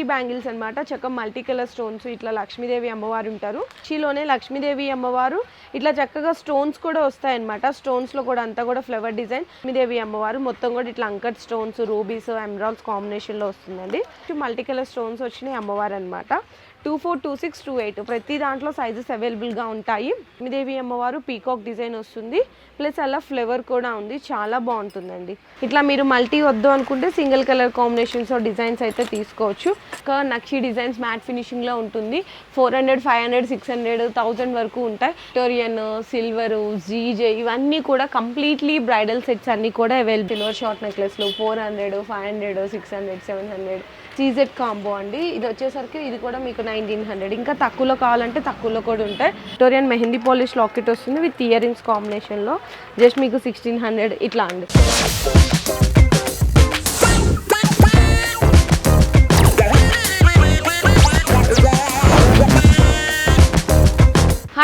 ఈ బ్యాంగిల్స్ అనమాట చక్కగా మల్టీ కలర్ స్టోన్స్ ఇట్లా లక్ష్మీదేవి అమ్మవారు ఉంటారు. చీలోనే లక్ష్మీదేవి అమ్మవారు. ఇట్లా చక్కగా స్టోన్స్ కూడా వస్తాయి అనమాట స్టోన్స్లో కూడా అంతా కూడా ఫ్లవర్ డిజైన్. లక్ష్మీదేవి అమ్మవారు మొత్తం కూడా ఇట్లా అంకట్ స్టోన్స్ రూబీస్ ఎమ్రాల్స్ కాంబినేషన్లో వస్తుందండి. మల్టీ కలర్ స్టోన్స్ వచ్చినాయి అమ్మవారు అనమాట two four two six two eight ప్రతి దాంట్లో సైజెస్ అవైలబుల్గా ఉంటాయి. దేవి అమ్మవారు పీకాక్ డిజైన్ వస్తుంది. ప్లస్ అలా ఫ్లేవర్ కూడా ఉంది. చాలా బాగుంటుందండి. ఇట్లా మీరు మల్టీ వద్దు అనుకుంటే సింగిల్ కలర్ కాంబినేషన్స్ డిజైన్స్ అయితే తీసుకోవచ్చు. ఇంకా నక్షి డిజైన్స్ మ్యాట్ ఫినిషింగ్లో ఉంటుంది. Four hundred five hundred six hundred thousand వరకు ఉంటాయి. విక్టోరియన్ సిల్వరు జీజే ఇవన్నీ కూడా కంప్లీట్లీ బ్రైడల్ సెట్స్ అన్నీ కూడా available silver short నెక్లెస్లు four hundred five hundred six hundred seven hundred CZ combo అండి. ఇది వచ్చేసరికి ఇది కూడా మీకు నైన్టీన్ హండ్రెడ్. ఇంకా తక్కువలో కావాలంటే తక్కువలో కూడా ఉంటాయి. విక్టోరియన్ మెహందీ పాలిష్ లాకెట్ వస్తుంది విత్ ఇయర్ రింగ్స్ కాంబినేషన్లో. జస్ట్ మీకు సిక్స్టీన్ హండ్రెడ్ ఇట్లా అండి.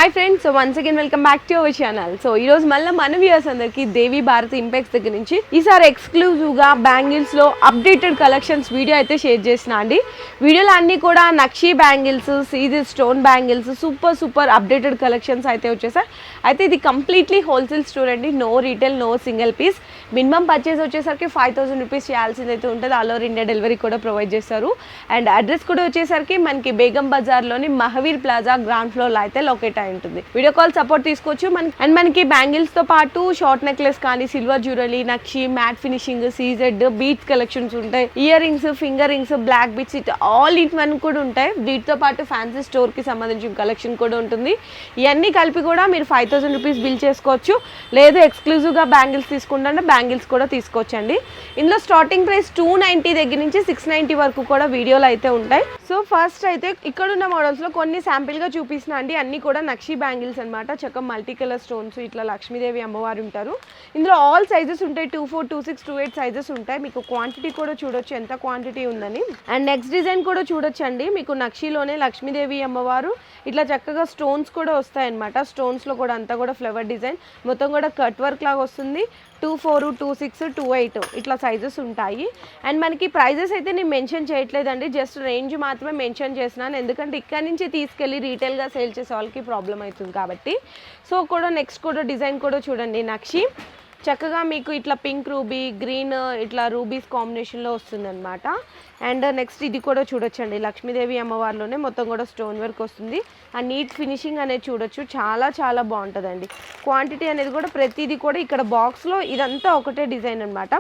Hi friends so once again welcome back to our channel so ఈ రోజు మళ్ళీ మన వ్యూయర్స్ అందరికి దేవి భారతి ఇంపెక్స్ దగ్గర నుంచి ఈసారి ఎక్స్క్లూజివ్గా బ్యాంగిల్స్లో అప్డేటెడ్ కలెక్షన్స్ వీడియో అయితే షేర్ చేసిన అండి. వీడియోలో అన్ని కూడా నక్షి bangles CG stone bangles super super updated collections అయితే వచ్చేసాయి. అయితే ఇది కంప్లీట్లీ హోల్సేల్ స్టోర్ అండి. No retail no single piece minimum purchase వచ్చేసరికి ఫైవ్ థౌసండ్ రూపీస్ చేయాల్సింది అయితే ఉంటుంది. ఆల్ ఓవర్ ఇండియా డెలివరీ కూడా ప్రొవైడ్ చేస్తారు. అండ్ అడ్రస్ కూడా వచ్చేసరికి మనకి బేగం బజార్లోని మహవీర్ ప్లాజా గ్రౌండ్ ఫ్లోర్లో అయితే లొకేట్ ఉంటుంది. వీడియో కాల్ సపోర్ట్ తీసుకోవచ్చు. మన అండ్ మనకి బ్యాంగిల్స్తో పాటు షార్ట్ నెక్లెస్ కానీ సిల్వర్ జ్యువెలరీ నక్షి matte finishing CZ beads collections ఉంటాయి. Ear rings finger rings black beads it all it one కూడా ఉంటాయి. వీటితో పాటు ఫ్యాన్సీ స్టోర్కి సంబంధించిన కలెక్షన్ కూడా ఉంటుంది. ఇవన్నీ కలిపి కూడా మీరు ఫైవ్ థౌసండ్ రూపీస్ బిల్ చేసుకోవచ్చు. లేదు ఎక్స్క్లూజివ్గా బ్యాంగిల్స్ తీసుకుంటే బ్యాంగిల్స్ కూడా తీసుకోవచ్చు అండి ఇందులో స్టార్టింగ్ ప్రైస్ టూ నైంటీ దగ్గర నుంచి సిక్స్ నైంటీ వరకు కూడా వీడియోలు అయితే ఉంటాయి. సో ఫస్ట్ అయితే ఇక్కడున్న మోడల్స్లో కొన్ని శాంపిల్గా చూపిస్తున్నా అండి. అన్ని కూడా నక్షి బ్యాంగిల్స్ అనమాట చక్కగా మల్టీ కలర్ స్టోన్స్ ఇట్లా లక్ష్మీదేవి అమ్మవారు ఉంటారు. ఇందులో ఆల్ సైజెస్ ఉంటాయి. Two four two six two eight sizes ఉంటాయి. మీకు క్వాంటిటీ కూడా చూడొచ్చు. ఎంత క్వాంటిటీ ఉందని. అండ్ నెక్స్ట్ డిజైన్ కూడా చూడొచ్చు అండి మీకు నక్షిలోనే లక్ష్మీదేవి అమ్మవారు. ఇట్లా చక్కగా స్టోన్స్ కూడా వస్తాయి అనమాట కూడా అంతా కూడా ఫ్లవర్ డిజైన్ మొత్తం కూడా కట్ వర్క్ లాగా వస్తుంది. Two four two six two eight ఇట్లా సైజెస్ ఉంటాయి. అండ్ మనకి ప్రైజెస్ అయితే నేను మెన్షన్ చేయట్లేదండి. జస్ట్ రేంజ్ మాత్రమే మెన్షన్ చేసినాను ఎందుకంటే ఇక్కడ నుంచి తీసుకెళ్ళి రీటైల్గా సేల్ చేసే వాళ్ళకి ప్రాబ్లం అవుతుంది కాబట్టి. సో కూడా నెక్స్ట్ కూడా డిజైన్ కూడా చూడండి నక్షి. చక్కగా మీకు ఇట్లా పింక్ రూబీ గ్రీన్ ఇట్లా రూబీస్ కాంబినేషన్లో వస్తుందన్నమాట. అండ్ నెక్స్ట్ ఇది కూడా చూడొచ్చండి. లక్ష్మీదేవి అమ్మవారిలోనే మొత్తం కూడా స్టోన్ వర్క్ వస్తుంది. ఆ నీట్ ఫినిషింగ్ అనేది చూడొచ్చు. చాలా చాలా బాగుంటుందండి. క్వాంటిటీ అనేది కూడా ప్రతిదీ కూడా ఇక్కడ బాక్స్లో ఇదంతా ఒకటే డిజైన్ అనమాట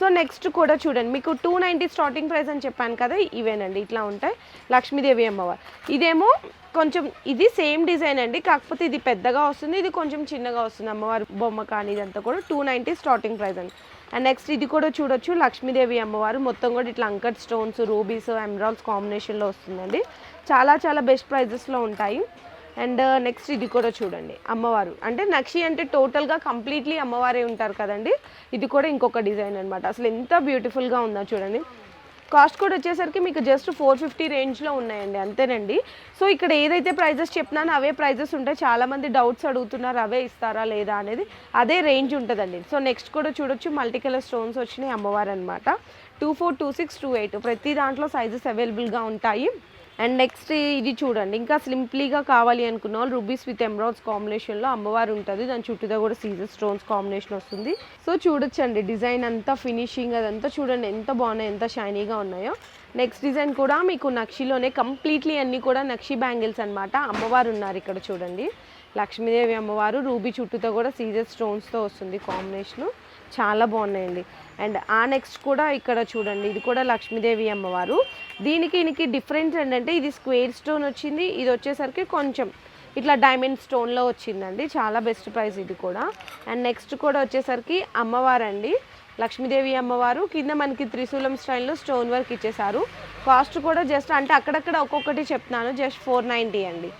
సో నెక్స్ట్ కూడా చూడండి. మీకు టూ నైంటీ స్టార్టింగ్ ప్రైస్ అని చెప్పాను కదా ఇవేనండి. ఇట్లా ఉంటాయి. లక్ష్మీదేవి అమ్మవారు. ఇదేమో కొంచెం ఇది సేమ్ డిజైన్ అండి కాకపోతే ఇది పెద్దగా వస్తుంది ఇది కొంచెం చిన్నగా వస్తుంది. అమ్మవారి బొమ్మ కానీ ఇదంతా కూడా టూ నైంటీ స్టార్టింగ్ ప్రైస్ అండి. అండ్ నెక్స్ట్ ఇది కూడా చూడొచ్చు లక్ష్మీదేవి అమ్మవారు మొత్తం కూడా ఇట్లా అంకట్ స్టోన్స్ రూబీస్ ఎమ్రాల్స్ కాంబినేషన్లో వస్తుందండి. చాలా చాలా బెస్ట్ ప్రైజెస్లో ఉంటాయి. అండ్ నెక్స్ట్ uh, ఇది కూడా చూడండి అమ్మవారు. అంటే నక్షి అంటే టోటల్గా కంప్లీట్లీ అమ్మవారే ఉంటారు కదండి. ఇది కూడా ఇంకొక డిజైన్ అనమాట అసలు ఎంత బ్యూటిఫుల్గా ఉందో చూడండి. కాస్ట్ కూడా వచ్చేసరికి మీకు జస్ట్ ఫోర్ ఫిఫ్టీ రేంజ్లో ఉన్నాయండి అంతేనండి. సో ఇక్కడ ఏదైతే ప్రైజెస్ చెప్పినానో అవే ప్రైజెస్ ఉంటాయి. చాలామంది డౌట్స్ అడుగుతున్నారు అవే ఇస్తారా లేదా అనేది అదే రేంజ్ ఉంటుందండి. సో నెక్స్ట్ కూడా చూడొచ్చు మల్టీ కలర్ స్టోన్స్ వచ్చినాయి అమ్మవారు అనమాట two four two six two eight ప్రతి దాంట్లో సైజెస్ అవైలబుల్గా ఉంటాయి. అండ్ నెక్స్ట్ ఇది చూడండి. ఇంకా సింప్లీగా కావాలి అనుకున్న వాళ్ళు రూబీస్ విత్ ఎంబ్రాయిడ్స్ కాంబినేషన్లో అమ్మవారు ఉంటుంది. దాని చుట్టూతో కూడా సీజర్ స్టోన్స్ కాంబినేషన్ వస్తుంది. సో చూడొచ్చండి. డిజైన్ అంతా ఫినిషింగ్ అదంతా చూడండి. ఎంత బాగున్నాయి ఎంత షైనీగా ఉన్నాయో. నెక్స్ట్ డిజైన్ కూడా మీకు నక్షిలోనే కంప్లీట్లీ అన్నీ కూడా నక్షి బ్యాంగిల్స్ అనమాట అమ్మవారు ఉన్నారు ఇక్కడ చూడండి. లక్ష్మీదేవి అమ్మవారు రూబీ చుట్టూతో కూడా సీజర్ స్టోన్స్తో వస్తుంది కాంబినేషను చాలా బాగున్నాయండి. అండ్ ఆ నెక్స్ట్ కూడా ఇక్కడ చూడండి ఇది కూడా లక్ష్మీదేవి అమ్మవారు. దీనికి దీనికి డిఫరెన్స్ ఏంటంటే ఇది స్క్వేర్ స్టోన్ వచ్చింది ఇది వచ్చేసరికి కొంచెం ఇట్లా డైమండ్ స్టోన్లో వచ్చిందండి. చాలా బెస్ట్ ప్రైస్ ఇది కూడా. అండ్ నెక్స్ట్ కూడా వచ్చేసరికి అమ్మవారు అండి లక్ష్మీదేవి అమ్మవారు. కింద మనకి త్రిశూలం స్టైల్లో స్టోన్ వర్క్ ఇచ్చేసారు కాస్ట్ కూడా జస్ట్ అంటే అక్కడక్కడ ఒక్కొక్కటి చెప్తున్నాను జస్ట్ ఫోర్ నైంటీ అండి.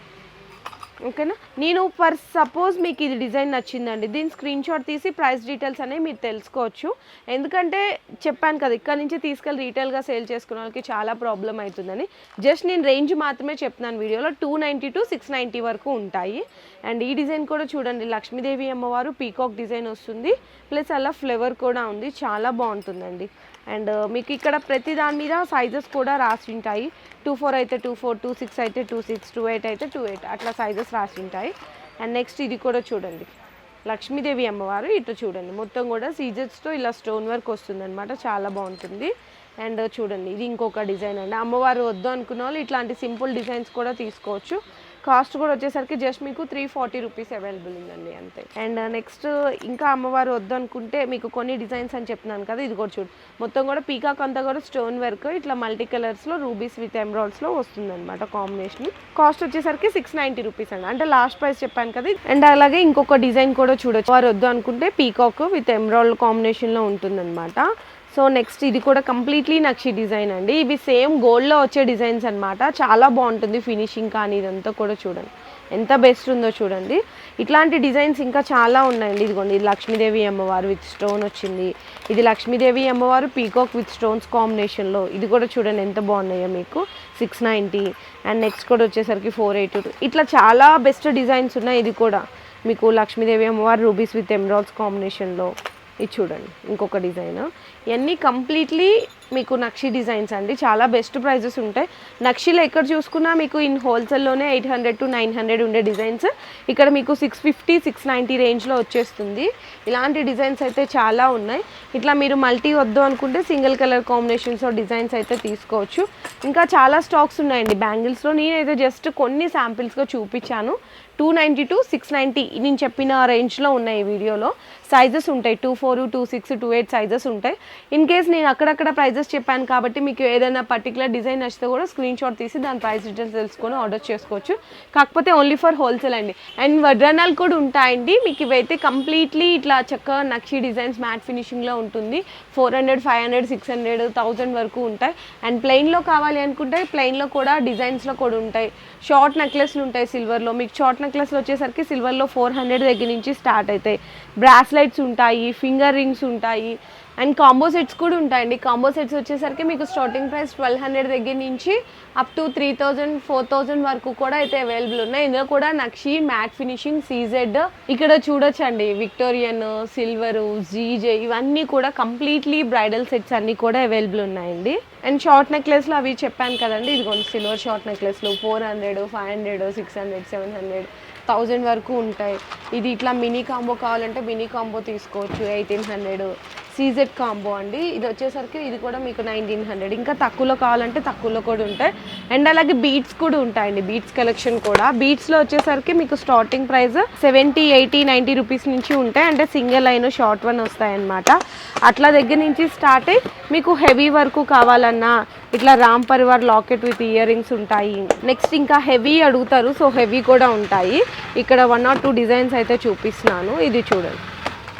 ఓకేనా? నేను ఫర్ సపోజ్ మీకు ఇది డిజైన్ నచ్చిందండి దీని స్క్రీన్ షాట్ తీసి ప్రైస్ డీటెయిల్స్ అనేవి మీరు తెలుసుకోవచ్చు. ఎందుకంటే చెప్పాను కదా ఇక్కడ నుంచి తీసుకెళ్ళి రీటైల్గా సేల్ చేసుకునే వాళ్ళకి చాలా ప్రాబ్లం అవుతుందని. జస్ట్ నేను రేంజ్ మాత్రమే చెప్తున్నాను వీడియోలో two ninety to six ninety వరకు ఉంటాయి. అండ్ ఈ డిజైన్ కూడా చూడండి లక్ష్మీదేవి అమ్మవారు పీకాక్ డిజైన్ వస్తుంది. ప్లస్ అలా ఫ్లేవర్ కూడా ఉంది చాలా బాగుంటుందండి. అండ్ uh, మీకు ఇక్కడ ప్రతి దాని మీద సైజెస్ కూడా రాసి ఉంటాయి. టూ ఫోర్ అయితే టూ ఫోర్ టూ సిక్స్ అయితే టూ సిక్స్ టూ ఎయిట్ అయితే టూ ఎయిట్ అట్లా సైజెస్ రాసి ఉంటాయి. అండ్ నెక్స్ట్ ఇది కూడా చూడండి. లక్ష్మీదేవి అమ్మవారు ఇటు చూడండి. మొత్తం కూడా సీజర్స్తో ఇలా స్టోన్ వర్క్ వస్తుందన్నమాట. చాలా బాగుంటుంది. అండ్ uh, చూడండి. ఇది ఇంకొక డిజైన్ అండి. అమ్మవారు వద్దు అనుకున్న వాళ్ళు ఇట్లాంటి సింపుల్ డిజైన్స్ కూడా తీసుకోవచ్చు. కాస్ట్ కూడా వచ్చేసరికి జస్ట్ మీకు త్రీ ఫార్టీ రూపీస్ అవైలబుల్ ఉందండి అంతే. అండ్ నెక్స్ట్ ఇంకా అమ్మవారు వద్దు అనుకుంటే మీకు కొన్ని డిజైన్స్ అని చెప్తున్నాను కదా ఇది కూడా చూడు. మొత్తం కూడా పీకాక్ అంతా కూడా స్టోన్ వర్క్ ఇట్లా మల్టీ కలర్స్లో రూబీస్ విత్ ఎమరాల్డ్స్లో వస్తుంది అనమాట కాంబినేషన్. కాస్ట్ వచ్చేసరికి సిక్స్ నైంటీ రూపీస్ అండి. అంటే లాస్ట్ ప్రైస్ చెప్పాను కదా అండ్ అలాగే ఇంకొక డిజైన్ కూడా చూడొచ్చు. వారు వద్దు అనుకుంటే పీకాక్ విత్ ఎమరాల్డ్ కాంబినేషన్లో ఉంటుందన్నమాట. సో నెక్స్ట్ ఇది కూడా కంప్లీట్లీ నక్షి డిజైన్ అండి. ఇవి సేమ్ గోల్డ్లో వచ్చే డిజైన్స్ అన్నమాట. చాలా బాగుంటుంది ఫినిషింగ్ కానీ ఇదంతా కూడా చూడండి. ఎంత బెస్ట్ ఉందో చూడండి. ఇట్లాంటి డిజైన్స్ ఇంకా చాలా ఉన్నాయండి. ఇదిగోండి ఇది లక్ష్మీదేవి అమ్మవారు విత్ స్టోన్ వచ్చింది. ఇది లక్ష్మీదేవి అమ్మవారు పీకాక్ విత్ స్టోన్స్ కాంబినేషన్లో. ఇది కూడా చూడండి ఎంత బాగున్నాయో మీకు. Six ninety. అండ్ నెక్స్ట్ కూడా వచ్చేసరికి ఫోర్ ఎయిటీ ఇట్లా చాలా బెస్ట్ డిజైన్స్ ఉన్నాయి. ఇది కూడా మీకు లక్ష్మీదేవి అమ్మవారు రూబీస్ విత్ ఎమ్రాల్స్ కాంబినేషన్లో. ఇది చూడండి ఇంకొక డిజైన్ ఇవన్నీ కంప్లీట్లీ మీకు నక్షి డిజైన్స్ అండి. చాలా బెస్ట్ ప్రైజెస్ ఉంటాయి. నక్షిలో ఎక్కడ చూసుకున్నా మీకు in హోల్సేల్లోనే eight hundred to nine hundred ఉండే డిజైన్స్ ఇక్కడ మీకు సిక్స్ ఫిఫ్టీ సిక్స్ నైంటీ రేంజ్లో వచ్చేస్తుంది. ఇలాంటి డిజైన్స్ అయితే చాలా ఉన్నాయి. ఇట్లా మీరు మల్టీ వద్దు అనుకుంటే సింగిల్ కలర్ కాంబినేషన్స్ డిజైన్స్ అయితే తీసుకోవచ్చు. ఇంకా చాలా స్టాక్స్ ఉన్నాయండి. బ్యాంగిల్స్లో నేనైతే జస్ట్ కొన్ని శాంపిల్స్గా చూపించాను. Two ninety to six ninety నేను చెప్పిన రేంజ్లో ఉన్నాయి ఈ వీడియోలో. సైజెస్ ఉంటాయి two four two six two eight sizes ఉంటాయి. ఇన్ కేస్ నేను అక్కడక్కడ ప్రైజెస్ చెప్పాను కాబట్టి మీకు ఏదైనా పర్టికులర్ డిజైన్ నచ్చితే కూడా స్క్రీన్ షాట్ తీసి దాని ప్రైస్ డీటెయిల్స్ తెలుసుకొని ఆర్డర్ చేసుకోవచ్చు. కాకపోతే ఓన్లీ ఫర్ హోల్సేల్ అండి. అండ్ వడ్రనాలు కూడా ఉంటాయండి. మీకు ఇవైతే కంప్లీట్లీ ఇట్లా చక్కగా నక్షి డిజైన్స్ మ్యాట్ ఫినిషింగ్లో ఉంటుంది. Four hundred five hundred six hundred thousand వరకు ఉంటాయి. అండ్ ప్లెయిన్లో కావాలి అనుకుంటే ప్లెయిన్లో కూడా డిజైన్స్లో కూడా ఉంటాయి. షార్ట్ నెక్లెస్లు ఉంటాయి సిల్వర్లో మీకు షార్ట్ నెక్లెస్లు వచ్చేసరికి సిల్వర్లో ఫోర్ హండ్రెడ్ దగ్గర నుంచి స్టార్ట్ అవుతాయి. బ్రాస్లెట్స్ ఉంటాయి ఫింగర్ రింగ్స్ ఉంటాయి అండ్ కాంబో సెట్స్ కూడా ఉంటాయండి. కాంబో సెట్స్ వచ్చేసరికి మీకు స్టార్టింగ్ ప్రైస్ ట్వెల్వ్ హండ్రెడ్ దగ్గర నుంచి up to three thousand four thousand వరకు కూడా అయితే అవైలబుల్ ఉన్నాయి. ఇందులో కూడా నక్షి మ్యాట్ ఫినిషింగ్ సీజెడ్ ఇక్కడ చూడొచ్చండి. విక్టోరియన్ సిల్వర్ జీజే ఇవన్నీ కూడా కంప్లీట్లీ బ్రైడల్ సెట్స్ అన్నీ కూడా అవైలబుల్ ఉన్నాయండి. అండ్ షార్ట్ నెక్లెస్లు అవి చెప్పాను కదండి. ఇదిగోండి silver short నెక్లెస్లు four hundred five hundred six hundred seven hundred thousand వరకు ఉంటాయి. ఇది ఇట్లా మినీ కాంబో కావాలంటే మినీ కాంబో తీసుకోవచ్చు. ఎయిటీన్ హండ్రెడ్ సీజెడ్ కాంబో అండి. ఇది వచ్చేసరికి ఇది కూడా మీకు నైన్టీన్ హండ్రెడ్ ఇంకా తక్కువలో కావాలంటే తక్కువలో కూడా ఉంటాయి. అండ్ అలాగే బీట్స్ కూడా ఉంటాయండి. బీట్స్ కలెక్షన్ కూడా. బీట్స్లో వచ్చేసరికి మీకు starting price seventy eighty ninety rupees నుంచి ఉంటాయి. అంటే సింగిల్ లైన్ షార్ట్ వన్ వస్తాయన్నమాట. అట్లా దగ్గర నుంచి స్టార్ట్ అయ్యి మీకు హెవీ వరకు కావాలన్నా ఇట్లా Ram Parivar locket with ear rings ఉంటాయి. నెక్స్ట్ ఇంకా హెవీ అడుగుతారు. సో హెవీ కూడా ఉంటాయి. ఇక్కడ వన్ ఆర్ టూ డిజైన్స్ అయితే చూపిస్తున్నాను. ఇది చూడండి.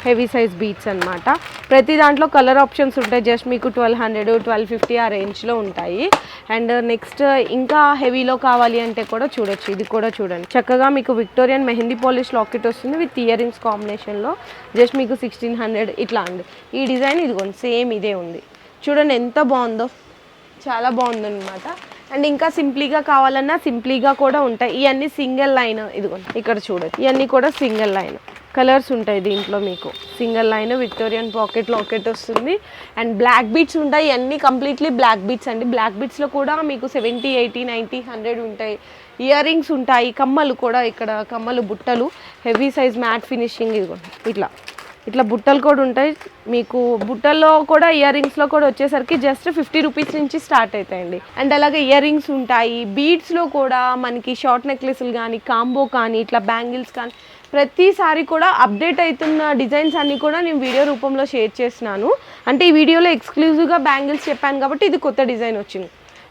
హెవీ సైజ్ బీట్స్ అనమాట ప్రతి దాంట్లో కలర్ ఆప్షన్స్ ఉంటాయి. జస్ట్ మీకు ట్వెల్వ్ హండ్రెడ్ ట్వెల్వ్ ఫిఫ్టీ ఆ రేంజ్లో ఉంటాయి. అండ్ నెక్స్ట్ ఇంకా హెవీలో కావాలి అంటే కూడా చూడొచ్చు. ఇది కూడా చూడండి. చక్కగా మీకు విక్టోరియన్ మెహందీ పాలిష్ లాకెట్ వస్తుంది విత్ ఇయర్ రింగ్స్ కాంబినేషన్లో. జస్ట్ మీకు సిక్స్టీన్ హండ్రెడ్ ఇట్లా అండి. ఈ డిజైన్ ఇదిగోండి సేమ్ ఇదే ఉంది. చూడండి ఎంత బాగుందో. చాలా బాగుందన్నమాట. అండ్ ఇంకా సింప్లీగా కావాలన్నా సింప్లీగా కూడా ఉంటాయి. ఇవన్నీ సింగిల్ లైన్ ఇదిగోండి ఇక్కడ చూడండి. ఇవన్నీ కూడా సింగిల్ లైన్. కలర్స్ ఉంటాయి దీంట్లో మీకు. Single line Victorian pocket locket వస్తుంది. అండ్ బ్లాక్ బీట్స్ ఉంటాయి. అన్నీ కంప్లీట్లీ బ్లాక్ బీట్స్ అండి. బ్లాక్ బీట్స్లో కూడా మీకు సెవెంటీ ఎయిటీ నైంటీ హండ్రెడ్ ఉంటాయి. ఇయర్ రింగ్స్ ఉంటాయి. కమ్మలు కూడా ఇక్కడ కమ్మలు బుట్టలు. హెవీ సైజ్ మ్యాట్ ఫినిషింగ్ ఇట్లా. ఇట్లా బుట్టలు కూడా ఉంటాయి. మీకు బుట్టల్లో కూడా ఇయర్ రింగ్స్లో కూడా వచ్చేసరికి జస్ట్ ఫిఫ్టీ రూపీస్ నుంచి స్టార్ట్ అవుతాయండి. అండ్ అలాగే ఇయర్ రింగ్స్ ఉంటాయి. బీడ్స్లో కూడా మనకి షార్ట్ నెక్లెస్లు కానీ కాంబో కానీ ఇట్లా బ్యాంగిల్స్ కానీ ప్రతిసారి కూడా అప్డేట్ అవుతున్న డిజైన్స్ అన్నీ కూడా నేను వీడియో రూపంలో షేర్ చేస్తున్నాను. అంటే ఈ వీడియోలో ఎక్స్క్లూజివ్గా బ్యాంగిల్స్ చెప్పాను కాబట్టి ఇది కొత్త డిజైన్ వచ్చింది.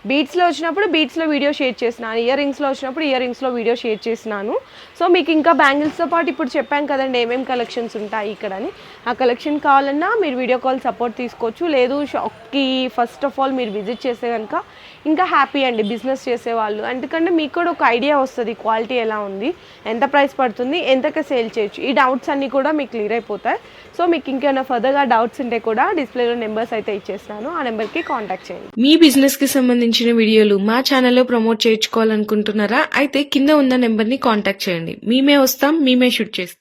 బీట్స్లో వచ్చినప్పుడు బీట్స్లో వీడియో షేర్ చేసినాను ఇయర్ రింగ్స్లో వచ్చినప్పుడు ఇయర్ రింగ్స్లో వీడియో షేర్ చేసినాను సో మీకు ఇంకా బ్యాంగిల్స్తో పాటు ఇప్పుడు చెప్పాం కదండి ఏమేమి కలెక్షన్స్ ఉంటాయి ఇక్కడ అని. ఆ కలెక్షన్ కావాలన్నా మీరు వీడియో కాల్ సపోర్ట్ తీసుకోవచ్చు. లేదు షాప్కి ఫస్ట్ ఆఫ్ ఆల్ మీరు విజిట్ చేస్తే కనుక ఇంకా హ్యాపీ అండి బిజినెస్ చేసేవాళ్ళు. ఎందుకంటే మీకు కూడా ఒక ఐడియా వస్తుంది క్వాలిటీ ఎలా ఉంది ఎంత ప్రైస్ పడుతుంది ఎంతకే సేల్ చేయొచ్చు. ఈ డౌట్స్ అన్నీ కూడా మీకు క్లియర్ అయిపోతాయి. సో మీకు ఇంకేమైనా ఫర్దర్గా డౌట్స్ ఉంటే కూడా డిస్ప్లేలో నెంబర్స్ అయితే ఇచ్చేస్తాను ఆ నెంబర్కి కాంటాక్ట్ చేయండి. మీ బిజినెస్కి సంబంధించిన వీడియోలు మా ఛానల్లో ప్రమోట్ చేయించుకోవాలనుకుంటున్నారా? అయితే కింద ఉన్న నెంబర్ని కాంటాక్ట్ చేయండి. మేమే వస్తాం మేమే షూట్ చేస్తాం.